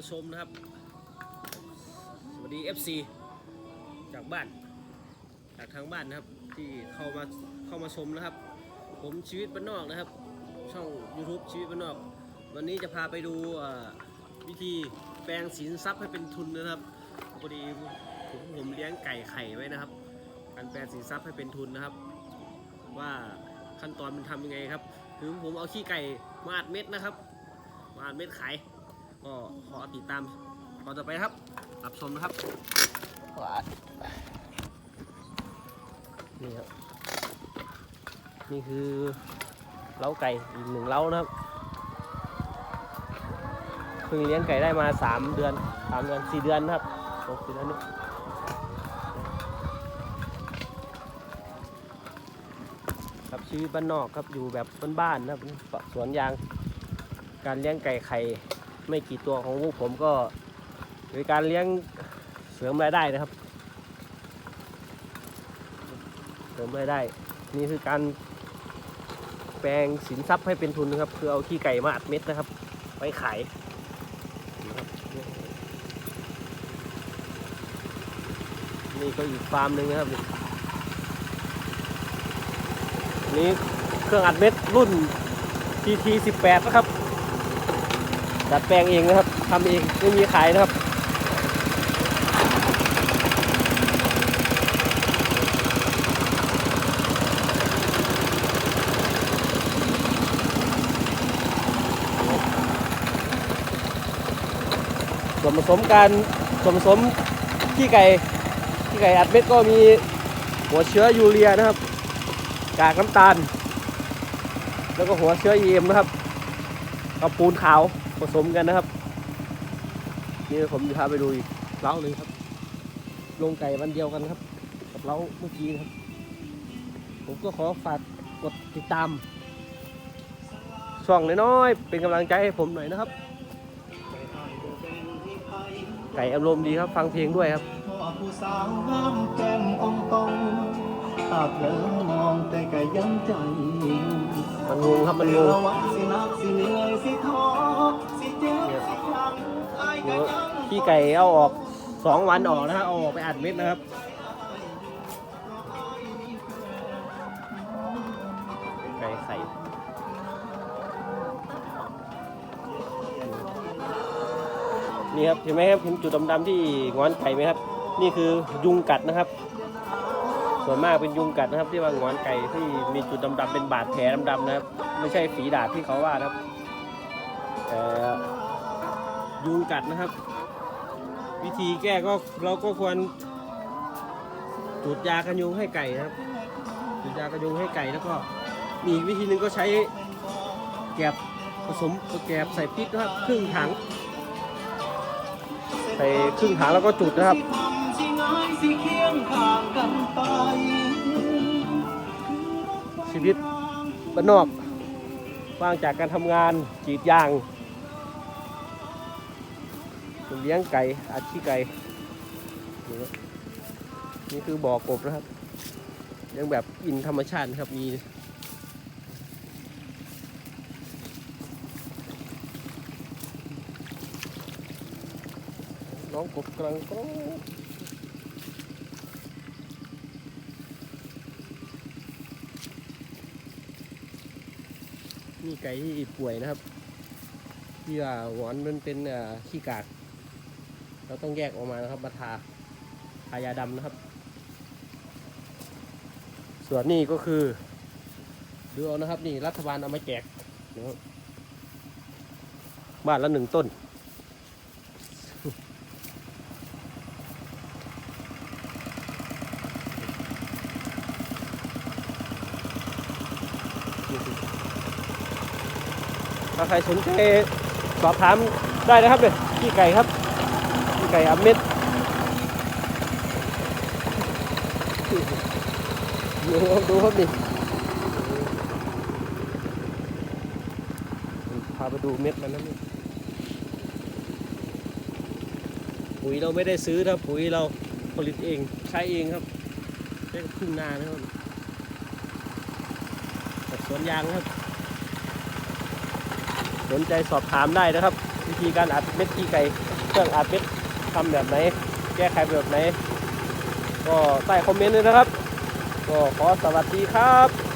มาชมนะครับ สวัสดี FC จากบ้าน จากทางบ้านนะครับ ที่เข้ามาเข้ามาชมนะครับ ผมชีวิตบ้านนอกนะครับ ช่อง YouTube ชีวิตบ้านนอก วันนี้จะพาไปดูวิธีแปลงสินทรัพย์ให้เป็นทุนนะครับพอดีผมผมเลี้ยงไก่ไข่ไว้นะครับ การแปลงสินทรัพย์ให้เป็นทุนนะครับ ว่าขั้นตอนมันทำยังไงครับ คือผมเอาขี้ไก่มาอัดเม็ดนะครับ มาอัดเม็ดขาย ก็ขอติดตามตอนต่อไปครับ รับชมนะครับนี่ครับ นี่คือเล้าไก่อีกหนึ่งเล้านะครับเพิ่งเลี้ยงไก่ได้มา3เดือน3เดือน4เดือนนะครับตกสี่เดือนนี่ครับชีวิตบ้านนอกครับอยู่แบบบ้านๆนะครับสวนยาง การเลี้ยงไก่ไข่ ไม่กี่ตัวของพวกผมก็เป็นการเลี้ยงเสริมรายได้นะครับ เสริมรายได้ นี่คือการแปลงสินทรัพย์ให้เป็นทุนนะครับ คือเอาขี้ไก่มาอัดเม็ดนะครับไว้ขายนี่ก็อีกฟาร์มหนึ่งนะครับนี่เครื่องอัดเม็ดรุ่น TT 18 นะครับ ดัดแปลงเองนะครับทำเองไม่มีขายนะครับส่วนผสมการส่วนผสมขี้ไก่ขี้ไก่อัดเม็ดก็มีหัวเชื้อยูเรียนะครับ กากน้ำตาล แล้วก็หัวเชื้อเยมนะครับกับปูนขาว ผสมกันนะครับ นี่ผมจะพาไปดูอีกเล้าหนึ่งครับลงไก่วันเดียวกันครับ กับเล้าเมื่อกี้ครับ ผมก็ขอฝากกดติดตาม ช่องน้อยๆเป็นกำลังใจให้ผมหน่อยนะครับ ไก่อารมณ์ดีครับ ฟังเพลงด้วยครับผู้สาวงามแก้มอ่องตองตาเผลอมองแต่ก็ยังใจมันงงครับมันงงสินักสิเหนื่อยสิท้อ สิเจ็บสิครั้งอายก็ยังขี้ไก่เอาออกสองวันออกนะครับเอาออกไปอัดเม็ดนะครับไก่ไข่นี่ครับเห็นไหมครับเห็นจุดดำๆที่งอนไก่ไหมครับ นี่คือยุงกัดนะครับ ส่วนมากเป็นยุงกัดนะครับ ที่ว่างอนไก่ที่มีจุดดำๆเป็นบาดแผลดำๆนะครับ ไม่ใช่ฝีดาษที่เขาว่านะครับ ยุงกัดนะครับ วิธีแก้ก็เราก็ควรจุดยากันยุงให้ไก่นะครับจุดยากันยุงให้ไก่แล้วก็มีวิธีหนึ่งก็ใช้แกบผสมแกบใส่พริกนะครับครึ่งถังใส่ครึ่งถังแล้วก็จุดนะครับชีวิตบ้านนอกว่างจากการทำงานกรีดยาง เลี้ยงไก่อาชีพไก่นี่คือบ่อกบนะครับเลี้ยงแบบอินธรรมชาตินะครับมีน้องกบกลังก็มีไก่ที่ป่วยนะครับที่ว่าหวอนมันเป็นขี้กาก เราต้องแยกออกมานะครับมาทาทายาดำนะครับ ส่วนนี้ก็คือดูเอานะครับนี่รัฐบาลเอามาแจกนะครับบ้านละหนึ่งต้น ถ้าใครสนใจสอบถามได้นะครับเนี่ยพี่ไก่ครับ ไก่อมเม็ดดูครับดูครับนี่พาไปดูเม็ดมันนะนี่ปุ๋ยเราไม่ได้ซื้อนะปุ๋ยเราผลิตเองใช้เองครับใช้กับทุ่งนานะครับสวนยางครับ สนใจสอบถามได้นะครับ วิธีการอัดเม็ดขี้ไก่เครื่องอัดเม็ด ทำแบบไหน แก้ไขแบบไหน ก็ใต้คอมเมนต์เลยนะครับ ก็ขอสวัสดีครับ